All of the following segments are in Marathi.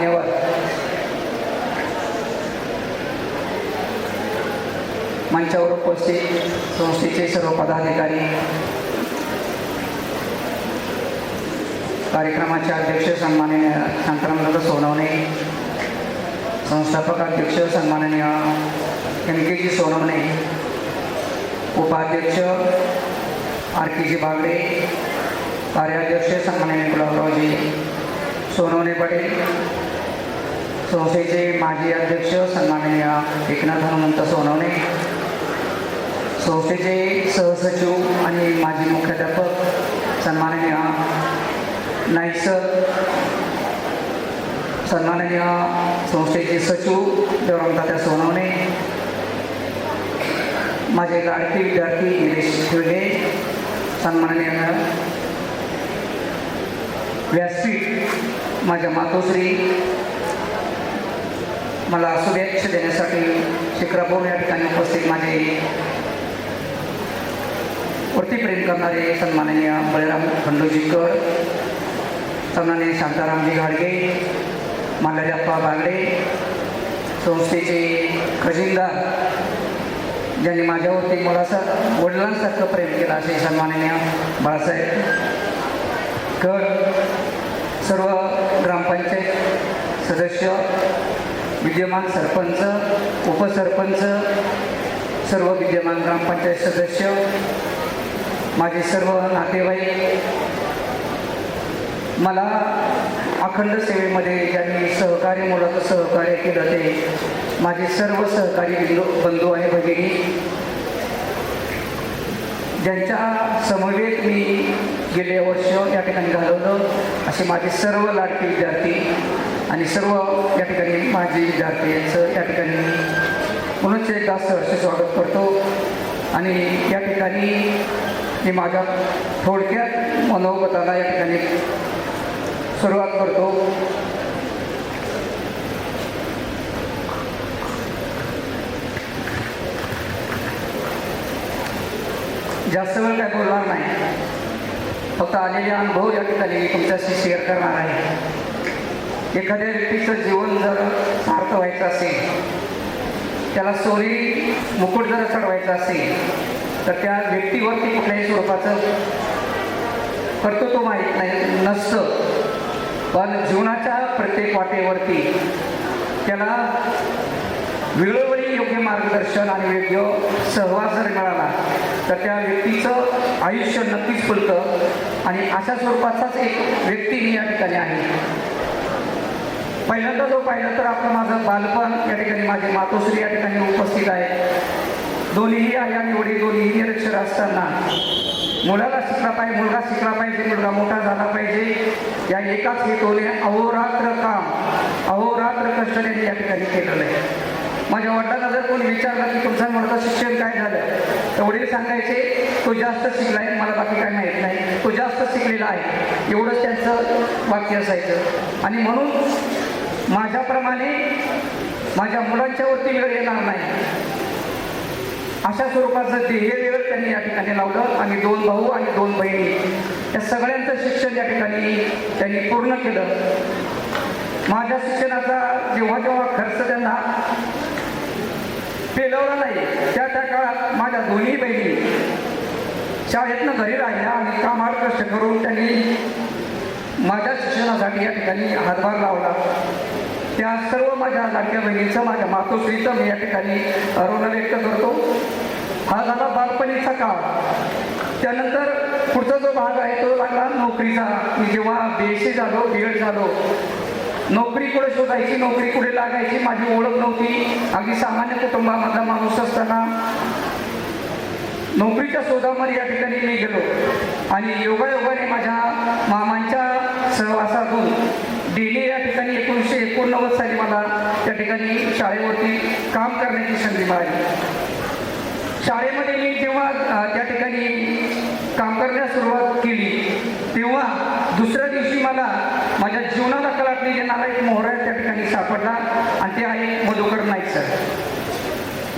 धन्यवाद. मंचावर उपस्थित संस्थेचे सर्व पदाधिकारी कार्यक्रमाचे अध्यक्ष सन्माननीय शांतारामदादा सोनवणे संस्थापक अध्यक्ष सन्माननीय एम के जी सोनवणे उपाध्यक्ष आर के जी बागडे कार्याध्यक्ष सन्माननीय गुलाबरावजी सोनवणे पटेल संस्थेचे माजी अध्यक्ष सन्माननीय एकनाथ हनुमंत सोनवणे संस्थेचे सहसचिव आणि माजी मुख्याध्यापक सन्माननीय नाईक सर सन्माननीय संस्थेचे सचिव देवरामतात्या सोनवणे माझे लाडके विद्यार्थी निलेश ठेवले सन्माननीय व्यासपीठ माझ्या मातोश्री मला शुभेच्छा देण्यासाठी शिक्रापूर या ठिकाणी उपस्थित माझे वरती प्रेम करणारे सन्माननीय बळीराम खंडोजीकर सन्माननीय शांतारामजी घाडगे मालारीप्पा बागडे संस्थेचे खजिनदार ज्यांनी माझ्यावरती मुलासार वडिलांसारखं प्रेम केलं असे सन्माननीय बाळासाहेब कर सर्व ग्रामपंचायत सदस्य विद्यमान सरपंच उपसरपंच सर्व विद्यमान ग्रामपंचायत सदस्य माझे सर्व नातेवाईक मला अखंड सेवेमध्ये ज्यांनी सहकार्य मुलाचं सहकार्य केलं ते माझे सर्व सहकारी बंधू बंधू आहे भगिनी ज्यांच्या समवेत मी गेले वर्ष या ठिकाणी घालवलं असे माझे सर्व लाडके विद्यार्थी आणि सर्व या ठिकाणी माझे विद्यार्थी यांचं या ठिकाणी पुनश्च एकदा सहर्ष स्वागत करतो. आणि या ठिकाणी मी माझ्या थोडक्यात मनोगताला या ठिकाणी सुरुवात करतो. जास्त वेळ काय बोलणार नाही. फक्त आलेले अनुभव या ठिकाणी मी तुमच्याशी शेअर करणार आहे. एखाद्या व्यक्तीचं जीवन जर सार्थ व्हायचं असेल त्याला सोरी मुकुट जर चढवायचा असेल तर त्या व्यक्तीवरती कुठल्याही स्वरूपाचं कर्तृत्व माहीत नाही नसतं. पण जीवनाच्या प्रत्येक वाटेवरती त्याला वेळोवेळी योग्य मार्गदर्शन आणि योग्य सहवास जर मिळाला तर त्या व्यक्तीचं आयुष्य नक्कीच फुलतं. आणि अशा स्वरूपाचाच एक व्यक्ती मी या ठिकाणी आहे. पहिल्यांदा जो पाहिलं तर आपलं माझं बालपण या ठिकाणी माझी मातोश्री या ठिकाणी उपस्थित आहे. दोन्हीही आई आणि वडील दोन्हीही निरक्षर असताना मुलाला शिकला पाहिजे मुलगा शिकला पाहिजे मुलगा मोठा झाला पाहिजे या एकाच हेतूने अहोरात्र काम अहोरात्र कष्ट या ठिकाणी केलेलं आहे. माझ्या वडिलांना जर कोणी विचारलं की तुमच्या मुलगा शिक्षण काय झालं तर वडील सांगायचे तो जास्त शिकला आहे मला बाकी काय माहीत नाही. तो जास्त शिकलेला आहे. एवढंच त्यांचं वाक्य असायचं. आणि म्हणून माझ्याप्रमाणे माझ्या मुलांच्यावरती वेळ येणार नाही. अशा स्वरूपाचं हे वेळ त्यांनी या ठिकाणी लावलं. आणि दोन भाऊ आणि दोन बहिणी. या सगळ्यांचं शिक्षण या ठिकाणी त्यांनी पूर्ण केलं. माझ्या शिक्षणाचा जेव्हा जेव्हा खर्च त्यांना पेलवला नाही त्या त्या काळात माझ्या दोन्ही बहिणी शाळेतनं घरी राहिल्या आणि कामार कष्ट करून त्यांनी माझ्या शिक्षणासाठी या ठिकाणी हातभार लावला. त्या सर्व माझ्या लाडक्या बहिणीचं माझ्या मातोश्रीचं मी या ठिकाणी ऋण व्यक्त करतो. हा झाला बालपणीचा काळ. त्यानंतर पुढचा जो भाग आहे तो लागला नोकरीचा. मी जेव्हा बी एस सी झालो बी एड झालो नोकरी कुठे शोधायची नोकरी कुठे लागायची माझी ओळख नव्हती. अगदी सामान्य कुटुंबामधला माणूस असताना नोकरीच्या शोधामध्ये या ठिकाणी मी गेलो. आणि योगायोगाने माझ्या मामांच्या सहवासातून दिल्ली या ठिकाणी एकोणीसशे एकोणनव्वद साली मला त्या ठिकाणी शाळेवरती काम करण्याची संधी मिळाली. शाळेमध्ये मी जेव्हा त्या ठिकाणी काम करण्यास सुरुवात केली तेव्हा दुसऱ्या दिवशी मला माझ्या जीवनाला कलाटलेले एक मोहरा त्या ठिकाणी सापडला आणि ते आहे मधुकर नाईक सर.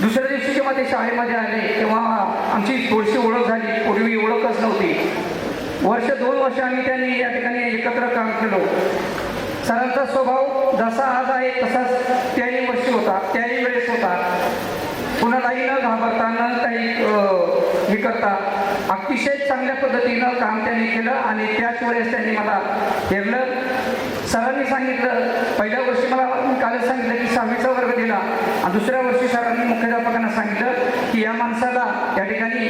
दुसऱ्या दिवशी जेव्हा ते शाळेमध्ये आले तेव्हा आमची थोडीशी ओळख झाली. पूर्वी ओळखच नव्हती. वर्ष दोन वर्ष आम्ही त्यांनी या ठिकाणी एकत्र काम केलो. सरांचा स्वभाव जसा आज आहे तसाच त्याही वर्षी होता त्याही वेळेस होता. कुणालाही न घाबरता न काही हे करता. अतिशय चांगल्या पद्धतीनं काम त्यांनी केलं आणि त्याच वेळेस त्यांनी मला हेरलं सरांनी सांगितलं पहिल्या वर्षी मला मी कालच सांगितलं की सहावीचा वर्ग दिला. आणि दुसऱ्या वर्षी सरांनी मुख्याध्यापकांना सांगितलं की या माणसाला या ठिकाणी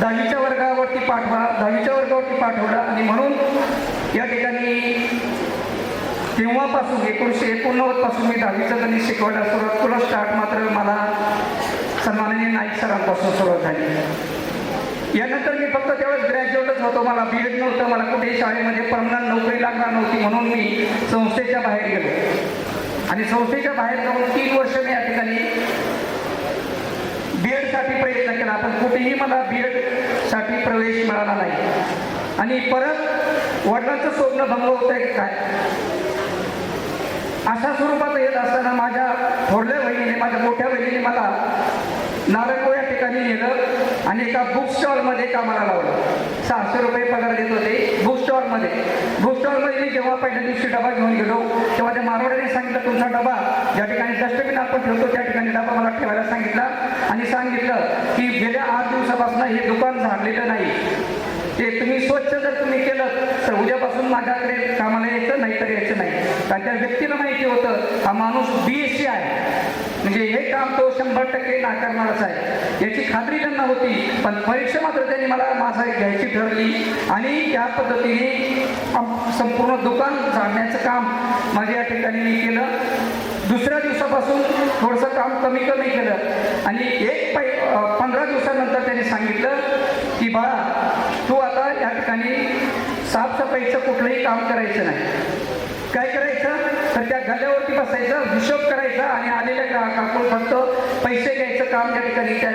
दहावीच्या वर्गावरती पाठवा दहावीच्या वर्गावरती पाठवलं. आणि म्हणून या ठिकाणी तेव्हापासून एकोणीसशे एकोणनव्वदपासून मी दहावीचं गणित शिकवायला सुरुवात केलं. स्टार्ट मात्र मला सन्माननीय नाईक सरांपासून सुरुवात झाली. यानंतर मी फक्त तेव्हाच ग्रॅज्युएटच होतो. मला बी एड नव्हतं. मला कुठेही शाळेमध्ये परमनंट नोकरी लागणार नव्हती म्हणून मी संस्थेच्या बाहेर गेलो. आणि संस्थेच्या बाहेर जाऊन तीन वर्ष मी या ठिकाणी बी एडसाठी प्रयत्न केला. पण कुठेही मला बी एडसाठी प्रवेश मिळाला नाही. आणि परत वडिलांचं स्वप्न भंग होतं आहे काय अशा स्वरूपात येत असताना माझ्या थोरल्या बहिणीने माझ्या मोठ्या बहिणीने मला नारंगो या ठिकाणी नेलं आणि एका बुक स्टॉलमध्ये कामाला लावलं. सहाशे रुपये पगार देत होते बुक स्टॉलमध्ये बुक स्टॉलमध्ये मी जेव्हा पहिल्या दिवशी डबा घेऊन गेलो तेव्हा त्या मारवाड्याने सांगितलं तुमचा डबा ज्या ठिकाणी डस्टबिन आपण ठेवतो त्या ठिकाणी डबा मला ठेवायला सांगितला. आणि सांगितलं की गेल्या आठ दिवसापासून हे दुकान झाडलेलं नाही. ते तुम्ही स्वच्छ जर तुम्ही केलं तर उद्यापासून माझ्याकडे कामाला यायचं नाही तर यायचं नाही. कारण त्या व्यक्तीला माहिती होतं हा माणूस बी एस सी आहे. म्हणजे हे काम तो शंभर टक्के नाकारणारच आहे. याची खात्री त्यांना होती पण परीक्षा मात्र त्यांनी मला माझा घ्यायची ठरली. आणि त्या पद्धतीने संपूर्ण दुकान जाणण्याचं काम माझ्या या ठिकाणी मी केलं. दुसऱ्या दिवसापासून थोडंसं काम कमी कमी केलं. आणि एक पै पंधरा दिवसानंतर त्यांनी सांगितलं की बाळा तू आता या ठिकाणी साफसफाईचं कुठलंही काम करायचं नाही. काय करायचं? तर त्या गल्ल्यावरती बसायचं हिशोब करायचा आणि आलेल्या ग्राहकाकडून फक्त पैसे घ्यायचं काम त्या ठिकाणी त्या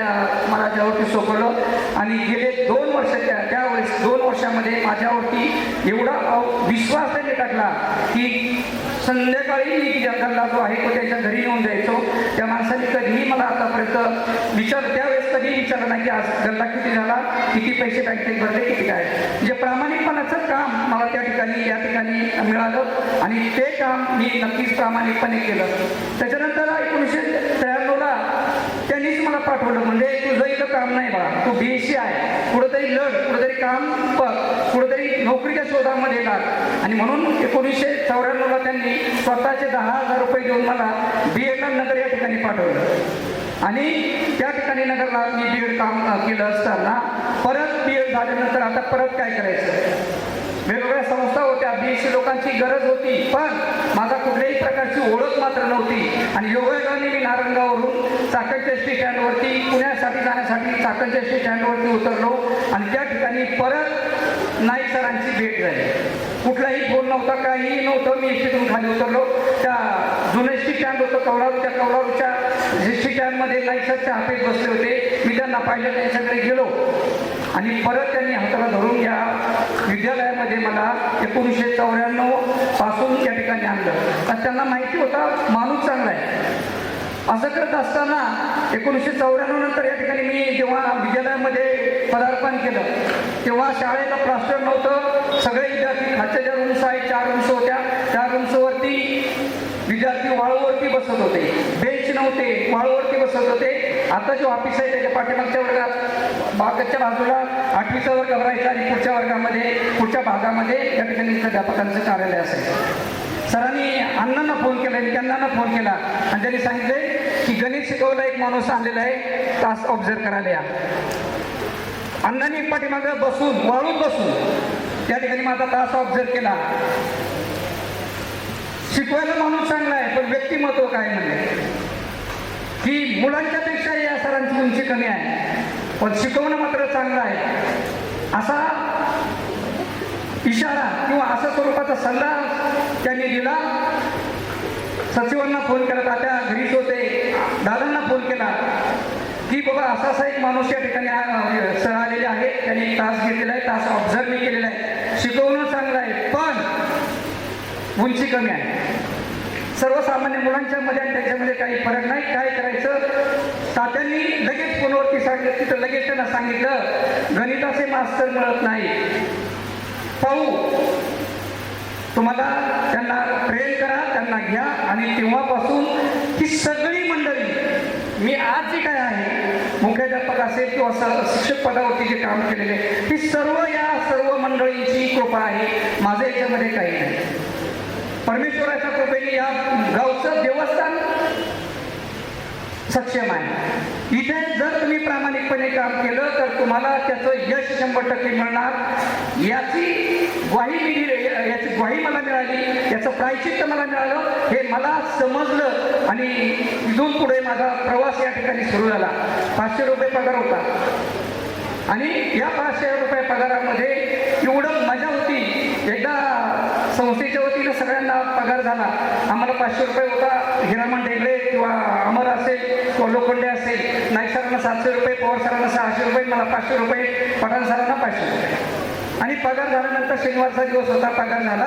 मला त्यावरती सोपवलं. आणि गेले दोन वर्ष त्या त्यावेळेस दोन वर्षामध्ये माझ्यावरती एवढा विश्वास त्यांनी टाकला की संध्याकाळी मी ज्या गल्ला जो आहे तो त्याच्या घरी येऊन जायचो. त्या माणसाने कधीही मला आतापर्यंत विचार त्यावेळेस कधीही विचारलं नाही की आज गल्ला किती झाला किती पैसे बँकेत भरले किती काय. म्हणजे प्रामाणिकपणाचं काम मला त्या ठिकाणी या ठिकाणी मिळालं आणि ते काम मी नक्कीच प्रामाणिकपणे केलं. त्याच्यानंतर एकोणीसशे त्र्याण्णवला त्यांनीच मला पाठवलं. म्हणजे तुझं इथं काम नाही बाळा तू बी एस आहे. कुठंतरी लढ कुठंतरी काम बघ कुठंतरी नोकरीच्या शोधामध्ये लाग. आणि म्हणून एकोणीसशे चौऱ्याण्णवला त्यांनी स्वतःचे दहा हजार रुपये देऊन मला बी एड नगर या ठिकाणी पाठवलं. आणि त्या ठिकाणी नगरला मी बी एड काम केलं असताना परत बी एड झाल्यानंतर आता परत काय करायचं? वेगवेगळ्या संस्था होत्या बी एस सी लोकांची गरज होती पण माझा कुठल्याही प्रकारची ओळख मात्र नव्हती. आणि योगायोगाने मी नारंगावरून चाकणच्या एस टी स्टँडवरती पुण्यासाठी जाण्यासाठी चाकणच्या एस टी स्टँडवरती उतरलो आणि त्या ठिकाणी परत नाईक सरांची भेट झाली. कुठलाही फोन नव्हता काहीही नव्हतं मी एसटीतून खाली उतरलो. त्या जुने एस टी स्टँड होतं कवडारू त्या कवडारूच्या एस टी स्टँडमध्ये नाईक सरच्या हाफीत बसले होते. मी त्यांना पाहिलं त्यांच्याकडे गेलो. आणि परत त्यांनी हाताला धरून या विद्यालयामध्ये मला एकोणीसशे चौऱ्याण्णवपासून या ठिकाणी आणलं. तर त्यांना माहिती होता माणूस चांगला आहे. असं करत असताना एकोणीसशे चौऱ्याण्णव नंतर या ठिकाणी मी जेव्हा विद्यालयामध्ये पदार्पण केलं तेव्हा शाळेला प्लास्टर नव्हतं. सगळे विद्यार्थी खालच्या ज्या रूम्स आहेत चार रूम्स होत्या. त्या रूम्सवरती विद्यार्थी वाळूवरती बसत होते. बेंच नव्हते वाळूवरती बसत होते. आता जो ऑफिस आहे त्याच्या पाठीमागच्या वर्गात बागच्या बाजूला आठवीचा वर्ग भरायचा आणि पुढच्या वर्गामध्ये पुढच्या भागामध्ये या ठिकाणी प्राध्यापकांचं कार्यालय असायचं सरांनी अण्णांना फोन केला त्यांना फोन केला. आणि त्यांनी सांगितले की गणित शिकवला एक माणूस आणलेला आहे तास ऑब्झर्व करायला या. अण्णांनी पाठीमागं बसून वाळून बसून त्या ठिकाणी माझा तास ऑब्झर्व केला. शिकवायला माणूस चांगला आहे पण व्यक्तिमत्व काय म्हणजे? की मुलांच्या पेक्षा या सरांची उंची कमी आहे पण शिकवणं मात्र चांगलं आहे. असा इशारा किंवा असा स्वरूपाचा सल्ला त्यांनी दिला. सचिवांना फोन केला तात्या घरीच होते दादांना फोन केला की बाबा असा असा एक माणूस या ठिकाणी सर आलेले आहेत त्यांनी तास घेतलेला आहे तास ऑब्झर्व केलेला आहे. शिकवणं उंची कमी आहे. सर्वसामान्य मुलांच्या मध्ये आणि त्याच्यामध्ये काही फरक नाही. काय करायचं? तात्यांनी लगेच फोनवरती सांगितलं. तिथं लगेच त्यांना सांगितलं गणिताचे मास्तर मिळत नाही. पाहू. तुम्हाला त्यांना ट्रेन करा त्यांना घ्या आणि तेव्हापासून ही सगळी मंडळी मी आज जे काय आहे मुख्याध्यापक असेल किंवा शिक्षक पदावरती जे काम केलेले ही सर्व या सर्व मंडळींची कृपा आहे. माझं याच्यामध्ये काही नाही. परमेश्वराच्या कृपेने या गावचं देवस्थान सक्षम आहे. इथे जर तुम्ही प्रामाणिकपणे काम केलं तर तुम्हाला त्याचं यश शंभर टक्के मिळणार. याची ग्वाही मी याची ग्वाही मला मिळाली याचं प्रायचित्त मला मिळालं हे मला समजलं आणि इथून पुढे माझा प्रवास या ठिकाणी सुरू झाला. पाचशे रुपये पगार होता. आणि या पाचशे रुपये पगारामध्ये एवढं मजा होती. एकदा संस्थेच्या वतीनं सगळ्यांना पगार झाला. आम्हाला पाचशे रुपये होता हिरामन ढेगळे किंवा अमर असेल किंवा लोखंडे असेल नाईक सरांना सातशे रुपये पवार सरांना सहाशे रुपये मला पाचशे रुपये पठाण सरांना पाचशे रुपये. आणि पगार झाल्यानंतर शनिवारचा दिवस होता पगार झाला.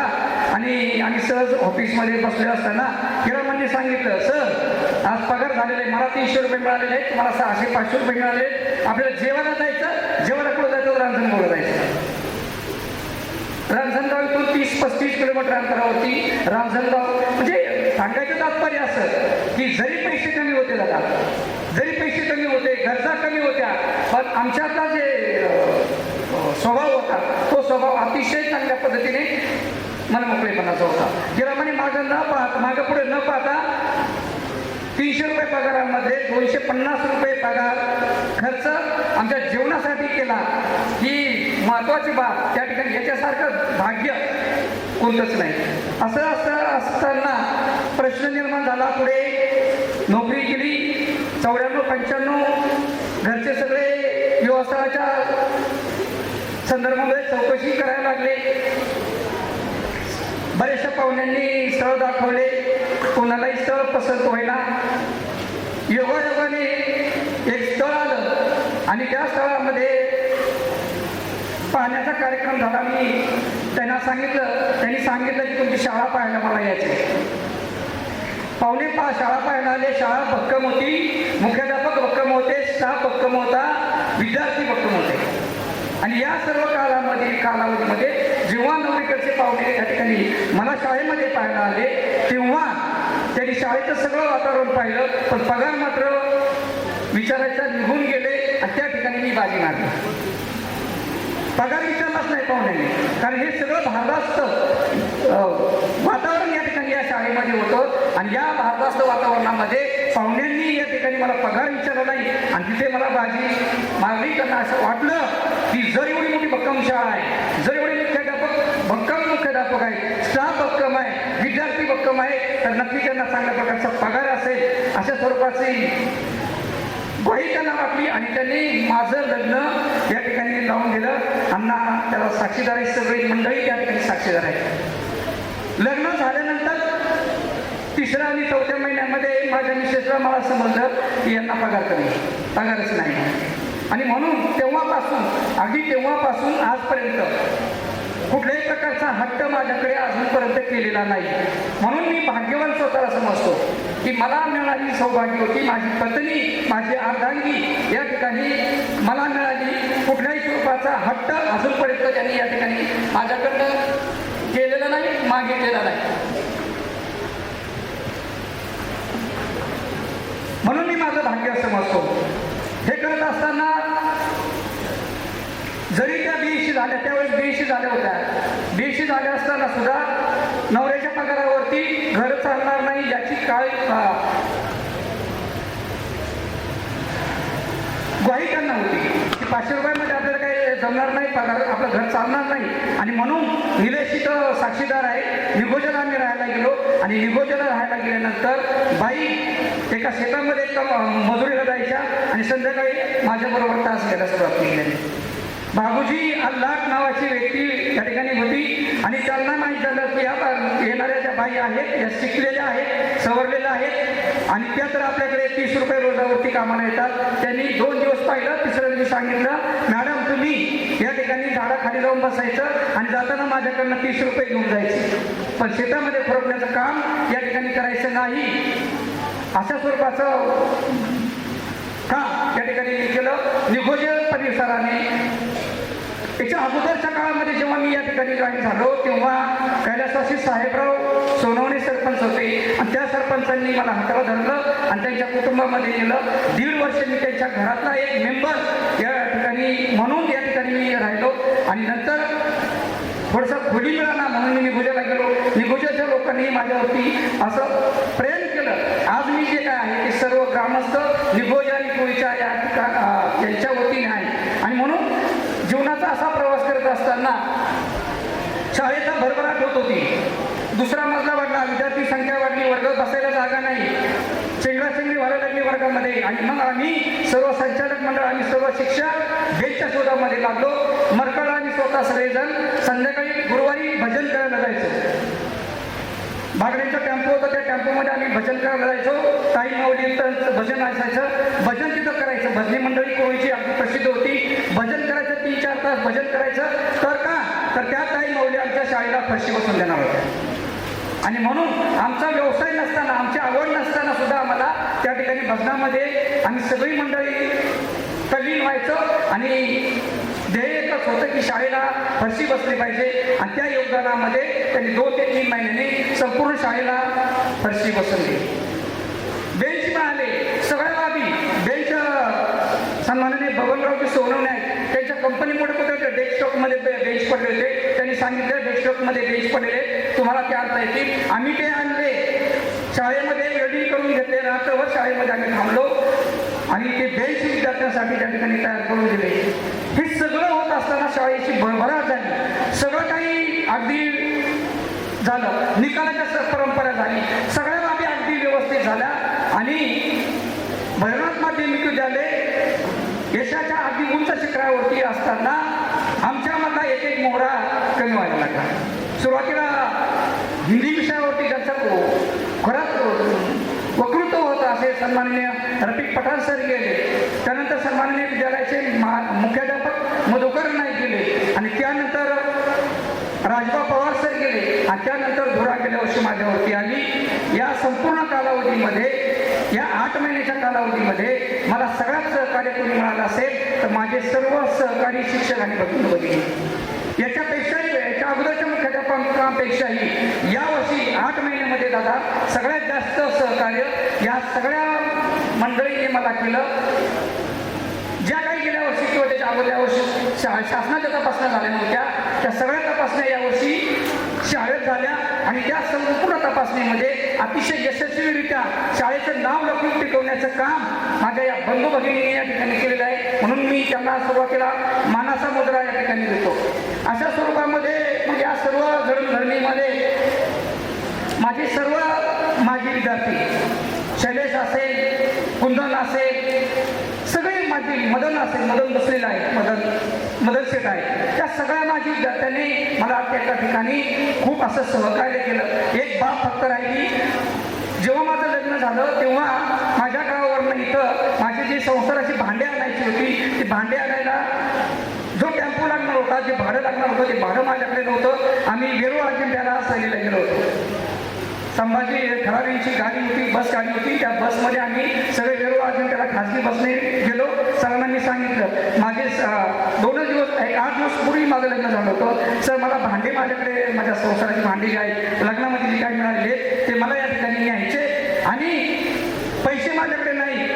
आणि आम्ही सहज ऑफिसमध्ये बसले असताना हिरामनने सांगितलं सर आज पगार झालेला आहे मला तीनशे रुपये मिळालेले आहेत तुम्हाला सहाशे पाचशे रुपये मिळाले आपल्याला जेवायला जायचं जेवायला कुठं जायचं? रांजणगावला जायचं. रांजणगाव इथून तीस पस्तीस किलोमीटर अंतरावरती रांजणगाव म्हणजे सांगायचं तात्पर्य असं की जरी पैसे कमी होते दादा जरी पैसे कमी होते गरजा कमी होत्या पण आमच्यातला जे स्वभाव होता तो स्वभाव अतिशय चांगल्या पद्धतीने मनमोकळेपणाचा होता. गिरामाने मागं न पाहता मागं पुढे न पाहता तीनशे रुपये पगारामध्ये दोनशे पन्नास रुपये पगार खर्च आमच्या जेवणासाठी केला. ही महत्वाची बाब. त्या ठिकाणी याच्यासारखं भाग्य कोणतंच नाही. असं असं असताना प्रश्न निर्माण झाला पुढे. नोकरी केली. चौऱ्याण्णव पंच्याण्णव घरचे सगळे व्यवसायाच्या संदर्भामध्ये चौकशी करायला लागले. बऱ्याचशा पाहुण्यांनी स्थळ दाखवले. कोणालाही स्थळ पसंत व्हायला योगायोगाने एक स्थळ आलं आणि त्या स्थळामध्ये पाहण्याचा कार्यक्रम झाला. मी त्यांना सांगितलं त्यांनी सांगितलं की तुमची शाळा पाहायला मला यायची पाहुणे पा शाळा पाहायला आले शाळा भक्कम होती. मुख्याध्यापक भक्कम होते स्टाफ भक्कम होता विद्यार्थी भक्कम होते. आणि या सर्व काळामध्ये कालावधीमध्ये जेव्हा नवरीकडचे पाहुणे त्या ठिकाणी मला शाळेमध्ये पाहायला आले तेव्हा त्यांनी शाळेचं सगळं वातावरण पाहिलं. पण पगार मात्र विचारायचा निघून गेला. आणि त्या ठिकाणी मी बाजी मारली. पगार विचारलाच नाही पाहुण्याने. कारण हे सगळं भारदास्त वातावरण या ठिकाणी या शाळेमध्ये होतं. आणि या भारदास्त वातावरणामध्ये पाहुण्यांनी या ठिकाणी मला पगार विचारला नाही. आणि तिथे मला बाजी मारली. त्यांना असं वाटलं की जर एवढी मोठी भक्कम शाळा आहे जर एवढे मुख्याध्यापक भक्कम मुख्याध्यापक आहे स्टाफ भक्कम आहे विद्यार्थी भक्कम आहे तर नक्की त्यांना चांगल्या प्रकारचा पगार असेल. अशा स्वरूपाची ग्वाही त्यांना वाटली आणि त्यांनी माझं लग्न या ठिकाणी लावून दिलं. अण्णा त्याला साक्षीदार आहे सगळी मंडळी त्या ठिकाणी साक्षीदार आहे लग्न झाल्यानंतर तिसऱ्या आणि चौथ्या महिन्यामध्ये माझ्या मिसेसला मला समजलं की यांना पगार कमी पगारच नाही. आणि म्हणून तेव्हापासून अगदी तेव्हापासून आजपर्यंत कुठल्याही प्रकारचा हट्ट माझ्याकडे अजूनपर्यंत केलेला नाही. म्हणून मी भाग्यवान स्वतःला समजतो की मला मिळाली सौभाग्य होती. माझी पत्नी माझी अर्धांगी या ठिकाणी मला मिळाली. कुठल्याही स्वरूपाचा हट्ट अजूनपर्यंत त्यांनी या ठिकाणी माझ्याकडनं केलेला नाही मागितलेला नाही. म्हणून मी माझं भाग्य समजतो. हे करत असताना जरी त्या बीएससी झाल्या त्यावेळेस बीएससी झाल्या होत्या. बीएससी झाल्या असताना सुद्धा नवऱ्याच्या पगारावरती घर चालणार नाही याची काळ ग्वाही त्यांना होती की पाचशे रुपयामध्ये आपल्याला काही जमणार नाही पगार आपलं घर चालणार नाही. आणि म्हणून निलेश साक्षीदार आहे. निगोजला आम्ही राहायला गेलो आणि निगोजला राहायला गेल्यानंतर बाई एका शेतामध्ये कम मजुरीला जायच्या आणि संध्याकाळी माझ्याबरोबर तास घ्यायला सुरुवात केली बाबूजी अल्लाह नावाची व्यक्ती या ठिकाणी होती. आणि त्यांना माहीत झालं की या बा- येणाऱ्या ज्या बाई आहेत या शिकलेल्या आहेत सवरलेल्या आहेत. आणि त्या तर आपल्याकडे तीस रुपये रोजावरती कामाला येतात. त्यांनी दोन दिवस पाहिलं तिसऱ्या दिवशी सांगितलं मॅडम तुम्ही या ठिकाणी झाडाखाली जाऊन बसायचं आणि जाताना माझ्याकडनं तीस रुपये घेऊन जायचे. पण शेतामध्ये फरकण्याचं काम या ठिकाणी करायचं नाही. अशा स्वरूपाचं काम या ठिकाणी केलं. निगोजे परिसराने त्याच्या अगोदरच्या काळामध्ये जेव्हा मी या ठिकाणी जॉईन झालो तेव्हा कैलासवासी साहेबराव सोनवणे सरपंच होते. आणि त्या सरपंचांनी मला हाताला धरलं आणि त्यांच्या कुटुंबामध्ये नेलं. दीड वर्ष मी त्यांच्या घरातला एक मेंबर या ठिकाणी म्हणून या ठिकाणी मी राहिलो. आणि नंतर थोडंसं खोली मिळाला म्हणून मी निगोजाला गेलो. निगोजाच्या लोकांनी माझ्यावरती असं प्रेम केलं. आज मी जे काय आहे ते सर्व ग्रामस्थ निगोजा आणि या ठिकाण यांच्या वतीने आहे आणि म्हणून जीवनाचा असा प्रवास करत असताना शाळेचा भरभराट होत होती. दुसरा मजला वाढला विद्यार्थी संख्या वाढली वर्ग बसायला जागा नाही. चेंगडाचेंगडी व्हायला लागली वर्गामध्ये. आणि मग आम्ही सर्व संचालक मंडळ आम्ही सर्व शिक्षक बेंचच्या शोधामध्ये लागलो. मरकळ आणि स्वतः सगळेजण संध्याकाळी गुरुवारी भजन करायला जायचं. बागड्यांचा टेम्पो होता त्या टेम्पोमध्ये आम्ही भजन करायला जायचो. ताई माऊली भजन असायचं. भजन तिथं करायचं. भजनी मंडळी कोळीची अगदी प्रसिद्ध होती. भजन करायचं तीन चार तास भजन करायचं. तर का? तर त्या ताई माऊली आमच्या शाळेला फरशी बसून देणार होत्या. आणि म्हणून आमचा व्यवसाय नसताना आमची आवड नसताना सुद्धा आम्हाला त्या ठिकाणी भजनामध्ये आम्ही सगळी मंडळी तल्लीन व्हायचं आणि ध्येय एकच होतं की शाळेला फरशी बसली पाहिजे. आणि त्या योगदानामध्ये त्यांनी दोन ते तीन महिन्यांनी संपूर्ण शाळेला फरशी बसवली. बेंच मिळाले. सगळ्या बाबी बेंच सन्मानाने बबनरावजी सोनवणे आहेत. त्यांच्या कंपनीमुळे कुठे होते? डेस्कटॉपमध्ये बेंच पडले होते. त्यांनी सांगितलं डेस्कटॉपमध्ये बेंच पडलेले तुम्हाला ते आणता येतील. आम्ही ते आणले. शाळेमध्ये रेडी करून घेतले. रात्रभर शाळेमध्ये आम्ही थांबलो. आणि ते बेंच विद्यार्थ्यांसाठी त्या ठिकाणी तयार करून दिले. हे सगळं असताना शाळेची भरभराट झाली. सगळं काही अगदी झालं. निकालाच्या परंपरा झाली. सगळ्या बाबी अगदी व्यवस्थित झाल्या. आणि भैरनाथ माध्यमिक विद्यालय यशाच्या अगदी उंच शिखरावरती असताना आमच्यामधला एक एक मोहरा कमी व्हायला लागला. सुरुवातीला हिंदी विषयावरती ज्याचा खरंच वकृत होतं असे सन्माननीय रफिक पठाण सर गेले त्यानंतर सन्माननीय विद्यालयाचे महा- मुख्याध्यापक मधुकर नाईक गेले. आणि त्यानंतर राजबा पवार सर गेले. आणि त्यानंतर धुरा गेल्या वर्षी माझ्यावरती आली. या संपूर्ण कालावधीमध्ये या आठ महिन्याच्या कालावधीमध्ये मला सगळ्यात सहकार्य कोणी मिळालं असेल तर माझे सर्व सहकारी शिक्षकांनी बघून बघितले. याच्यापेक्षा त्याच्या अगोदरच्या मुख्याध्यापकांपेक्षाही यावर्षी आठ महिन्यामध्ये दादा सगळ्यात जास्त सहकार्य या सगळ्या मंडळींनी मला केलं. ज्या काही गेल्या वर्षी किंवा त्याच्या अगोदर वर्षी शा शासनाच्या तपासण्या झाल्या नव्हत्या. त्या सगळ्या तपासण्या यावर्षी शाळेत झाल्या. आणि त्या संपूर्ण तपासणीमध्ये अतिशय यशस्वीरित्या शाळेचं नाव लपून टिकवण्याचं काम माझ्या या बंधू भगिनीने या ठिकाणी केलेलं आहे. म्हणून मी त्यांना सुरुवातीला मानाचा मुद्रा या ठिकाणी देतो. अशा स्वरूपामध्ये मग या सर्व जडणघडणीमध्ये माझे सर्व माजी विद्यार्थी शैलेश असेल कुंदन असेल सगळे मदन असेल मदन बसलेला आहे मदन मदन आहे. त्या सगळ्या माझी विद्यार्थ्यांनी मला त्या एका ठिकाणी खूप असं सहकार्य केलं. एक बाब फक्त राहिली जेव्हा माझं लग्न झालं तेव्हा माझ्या गावावरनं इथं माझी जी संसाराची भांडे आणायची होती ती भांडे आणायला जो टेम्पो लागणार होता जे भाडं लागणार होतं ते भाडं माझ्याकडे नव्हतं. आम्ही वेरूळ अजिंठ्याला सहलीला गेलो होतो. संभाजी ठरावींची गाडी होती बस गाडी होती. त्या बसमध्ये आम्ही सगळे गेलो अजून त्याला खाजगी बसने गेलो. सरांना मी सांगितलं माझे दोनच दिवस एक आठ दिवस पूर्वी माझं लग्न झालं होतं. सर मला भांडे माझ्याकडे माझ्या संसाराची भांडी जी आहेत लग्नामध्ये जी काही मिळाली आहेत ते मला या ठिकाणी न्यायचे आणि पैसे माझ्याकडे नाही.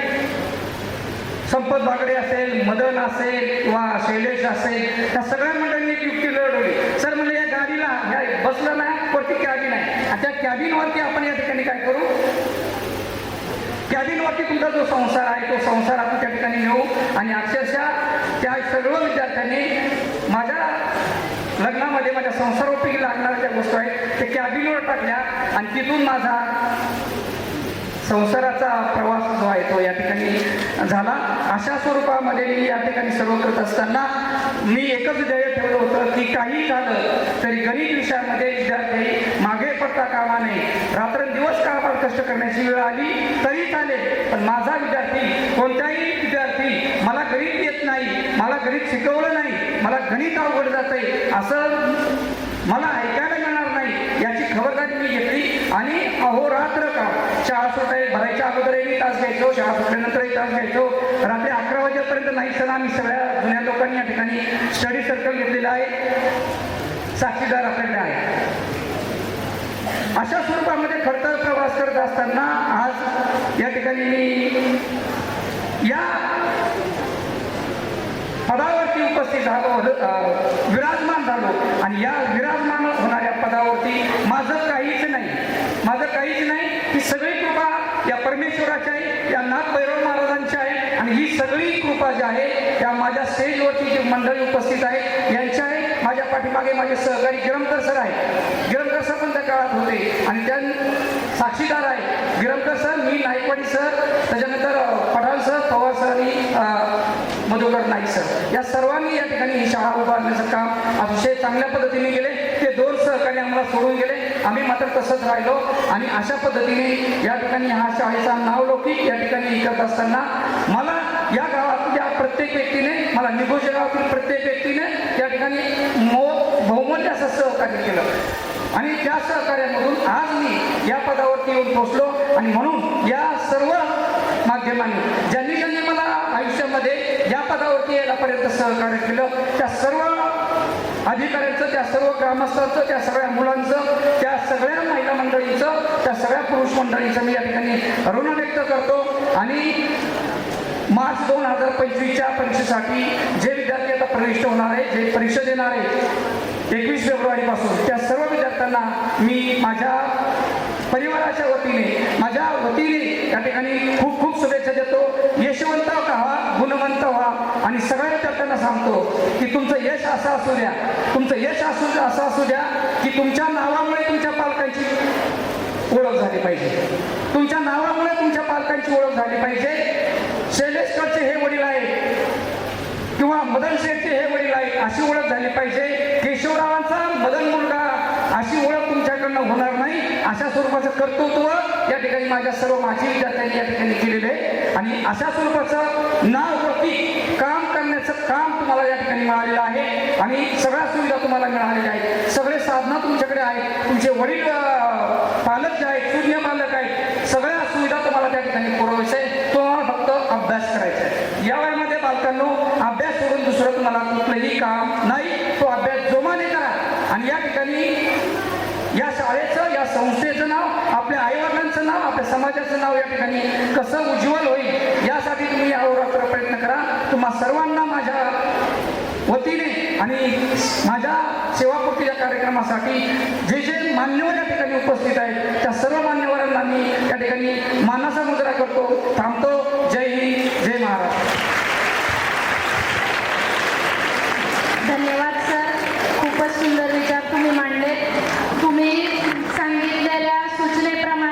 संपत बागडे असेल मदन असेल किंवा शैलेश असेल त्या सगळ्या मंडळींनी एक युक्ती लढवली. सर म्हणजे या गाडीला या बसला ना वरती गाडी नाही. कॅबिनवरती आपण या ठिकाणी काय करू? कॅबिनवरती तुमचा जो संसार आहे तो संसार आपण त्या ठिकाणी नेऊ. आणि अक्षरशः त्या सर्व विद्यार्थ्यांनी माझ्या लग्नामध्ये माझ्या संसारोपयोगी लागणाऱ्या ज्या गोष्टी आहेत त्या कॅबिनवर टाकल्या आणि तिथून माझा संसाराचा प्रवास जो आहे तो या ठिकाणी झाला. अशा स्वरूपामध्ये मी या ठिकाणी सर्व करत असताना मी एकच ध्येय ठेवलं होतं की काही झालं तरी गणित विषयामध्ये विद्यार्थी करता कामा नये. रात्रंदिवस काळावर कष्ट करण्याची वेळ आली तरी चालेल. पण माझा विद्यार्थी कोणताही विद्यार्थी मला गणित येत नाही मला गणित शिकवलं नाही मला गणित अवघड जात असं मला ऐकायला मिळणार नाही याची खबरदारी मी घेतली. आणि अहोरात्र काम शाळा सुटाय भरायच्या अगोदर एक तास घ्यायचो शाळा सुटल्यानंतरही तास घ्यायचो. रात्री अकरा वाजेपर्यंत नाही सण आम्ही सगळ्या जुन्या लोकांनी या ठिकाणी स्टडी सर्कल घेतलेला आहे. साक्षीदार आपल्याकडे आहे. अशा स्वरूपामध्ये खडतर प्रवास करत असताना आज या ठिकाणी मी या पदावरती उपस्थित झालो विराजमान झालो. आणि या विराजमान होणाऱ्या पदावरती माझं काहीच नाही. माझं काहीच नाही. ही सगळी कृपा या परमेश्वराच्या आहे या नाथ भैरव महाराजांची आहे. आणि ही सगळी कृपा जी आहे या माझ्या स्टेजवरती जी मंडळी उपस्थित आहे यांच्या आहे. माझ्या पाठीमागे माझे सहकारी गिरमकर सर आहे गिरमकर सर पण त्या काळात होते. आणि त्या साक्षीदार आहे गिरमकर सर मी नाईकवाडी सर त्याच्यानंतर पठाण सर पवार सर आणि मधुकर नाईक सर. या सर्वांनी या ठिकाणी ही शाळा उभारण्याचं काम अतिशय चांगल्या पद्धतीने गेले ते दोन सहकारी आम्हाला सोडून गेले. आम्ही मात्र तसंच राहिलो. आणि अशा पद्धतीने या ठिकाणी हा शाळेचा नावलौकिक या ठिकाणी करत असताना मला या गावात प्रत्येक व्यक्तीने मला निगोजे गावातील प्रत्येक व्यक्तीने या ठिकाणी मो बहुमूल्य असं सहकार्य केलं. आणि त्या सहकार्यामधून आज मी या पदावरती येऊन पोचलो आणि म्हणून या सर्व माध्यमांनी ज्यांनी ज्यांनी मला आयुष्यामध्ये या पदावरती यायलापर्यंत सहकार्य केलं त्या सर्व अधिकाऱ्यांचं त्या सर्व ग्रामस्थांचं त्या सगळ्या मुलांचं त्या सगळ्या महिला मंडळींचं त्या सगळ्या पुरुष मंडळींचं मी या ठिकाणी ऋण व्यक्त करतो. आणि मार्च दोन हजार पंचवीसच्या परीक्षेसाठी जे विद्यार्थी आता प्रविष्ट होणार आहे जे परीक्षा देणार आहे एकवीस फेब्रुवारीपासून त्या सर्व विद्यार्थ्यांना मी माझ्या परिवाराच्या वतीने माझ्या वतीने या ठिकाणी खूप खूप शुभेच्छा देतो. यशवंत व्हा गुणवंत व्हा. आणि सगळ्या विद्यार्थ्यांना सांगतो की तुमचं यश असं असू द्या. तुमचं यश असू असं असू द्या की तुमच्या नावामुळे तुमच्या पालकांची ओळख झाली पाहिजे. तुमच्या नावामुळे तुमच्या पालकांची ओळख झाली पाहिजे. शैलेशकरचे हे वडील आहेत. किंवा मदन शेठचे हे वडील आहेत. अशी ओळख झाली पाहिजे. केशवरावांचा मदन मुलगा अशी ओळख तुमच्याकडनं होणार नाही. अशा स्वरूपाचं कर्तृत्व या ठिकाणी माझ्या सर्व माजी विद्यार्थ्यांनी या ठिकाणी केलेलं आहे. आणि अशा स्वरूपाचं नाव प्रती काम करण्याचं काम तुम्हाला या ठिकाणी मिळालेलं आहे. आणि सगळ्या सुविधा तुम्हाला मिळालेल्या आहेत. सगळे साधनं तुमच्याकडे आहेत. तुमचे वडील पालक जे आहेत शून्य पालक आहेत. सगळ्या सुविधा तुम्हाला त्या ठिकाणी पुरवायच्या आहे अभ्यास करायचा आहे. या वयामध्ये बालकांनो अभ्यास सोडून दुसरं तुम्हाला कुठलंही काम नाही. तो अभ्यास जोमाने करा. आणि या ठिकाणी या शाळेचं या संस्थेचं नाव आपल्या आईवडिलांचं नाव आपल्या समाजाचं नाव या ठिकाणी कसं उज्ज्वल होईल यासाठी तुम्ही अहोरात्र प्रयत्न करा. तुम्हा सर्वांना माझ्या वतीने आणि माझ्या सेवापूर्तीच्या कार्यक्रमासाठी जे जे मान्यवर या ठिकाणी उपस्थित आहेत त्या सर्व मान्यवरांना मी या ठिकाणी मानाचा मुद्रा करतो. थांबतो. जय हिंद. जय महाराज धन्यवाद सर. खूपच सुंदर विचार तुम्ही मांडले. तुम्ही सांगितलेल्या सूचनेप्रमाणे